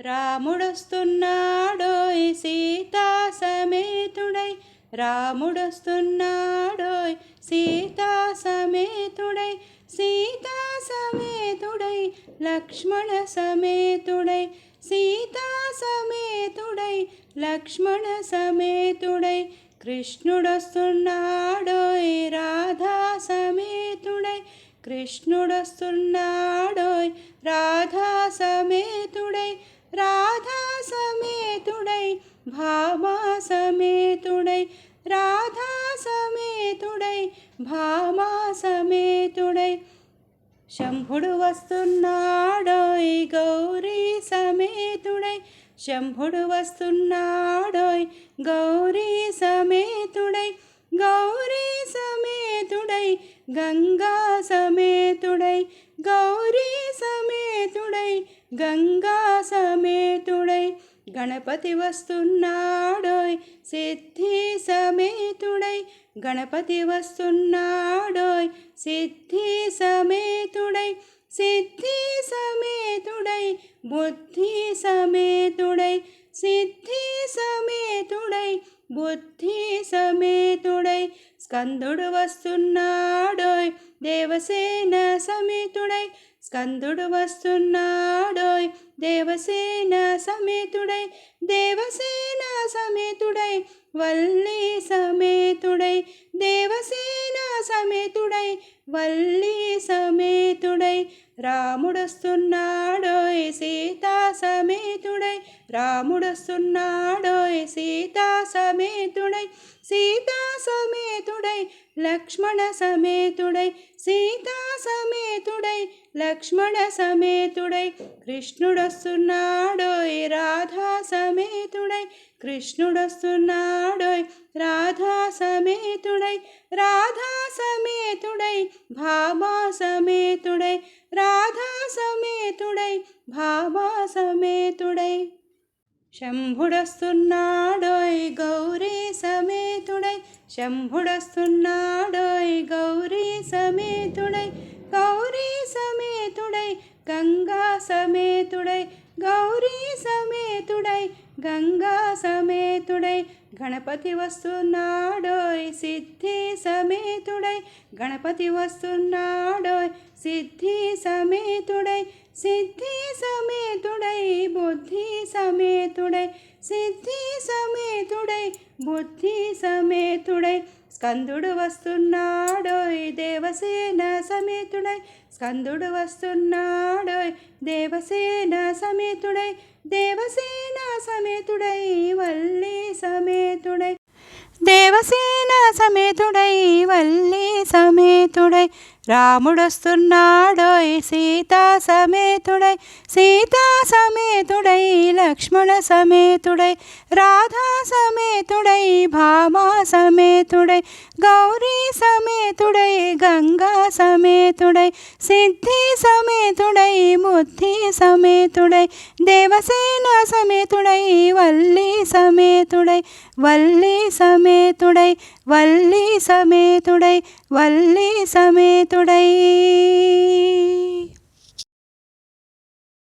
రాముడొస్తున్నాడోయ్ సీతా సమేతుడై. రాముడొస్తున్నాడోయ్ సీతా సమేతుడై. సీతా సమేతుడై లక్ష్మణ సమేతుడై. సీతా సమేతుడై లక్ష్మణ సమేతుడై. కృష్ణుడొస్తున్నాడోయ్ రాధా సమేతుడై. కృష్ణుడొస్తున్నాడోయ్ రా సమేతుడై భామా సమేతుడై రాధా సమేతుడై భామా సమేతుడై శంభుడు వస్తున్నాడోయ్ గౌరీ సమేతుడై శంభుడు వస్తున్నాడోయ్ గౌరీ సమేతుడై గౌరీ సమేతుడై గంగా సమేతుడై గౌరీ సమేతుడై గంగా గణపతి వస్తున్నాడోయ్ సిద్ధి సమేతుడై. గణపతి వస్తున్నాడోయ్ సిద్ధి సమేతుడై. సిద్ధి సమేతుడై బుద్ధి సమేతుడై. సిద్ధి సమేతుడై బుద్ధి సమేతుడై. స్కందుడు వస్తున్నాడోయ్ దేవసే స్కందుడు వస్తున్నాడోయ్ దేవసేన సమేతుడై దేవసేన సమేతుడై వల్లి సమేతుడై దేవసేన సమేతుడై వల్లి సమేతుడై రాముడొస్తున్నాడోయ్ సీతా సమేతుడై రాముడొస్తున్నాడోయ్ సీతా సమేతుడై సీతా సమేతుడై లక్ష్మణ సమేతుడై సీతా సమేతుడై లక్ష్మణ సమేతుడై కృష్ణుడొస్తున్నాడోయ్ రాధా సమేతుడై కృష్ణుడొస్తున్నాడోయ్ రాధా సమేతుడై రాధా సమేతుడై భామా సమేతుడై రాధా సమేతుడై భామా సమేతుడై శంభుడొస్తున్నాడోయ్ గౌరీ సమే శంభుడస్తున్నాడోయ్ గౌరీ సమేతుడై గౌరీ సమేతుడై గంగా సమేతుడై గౌరీ సమేతుడై గంగా సమేతుడై గణపతి వస్తున్నాడోయ్ సిద్ధి సమేతుడై గణపతి వస్తున్నాడోయ్ సిద్ధి సమేతుడై సిద్ధి సమేతుడై బుద్ధి సమేతుడై సిద్ధి సమేతుడై బుద్ధి సమేతుడై. స్కందుడు వస్తున్నాడోయ్ దేవసేన సమేతుడై. స్కందుడు వస్తున్నాడోయ్ దేవసేన సమేతుడై. దేవసేన సమేతుడై వల్లి సమేతుడై. దేవసేన సమేతుడై వల్లి సమేతుడై రాముడొస్తున్నాడోయ్ సీతా సమేతుడై సీతా సమేతుడై లక్ష్మణ సమేతుడై రాధా సమేతుడై భామా సమేతుడై గౌరీ సమేతుడై గంగా సమేతుడై సిద్ధి సమేతుడై బుద్ధి సమేతుడై దేవసేన సమేతుడై వల్లి సమేతుడై వల్లి సమేతుడై వల్లి సమేతుడై వల్లి సమేతుడై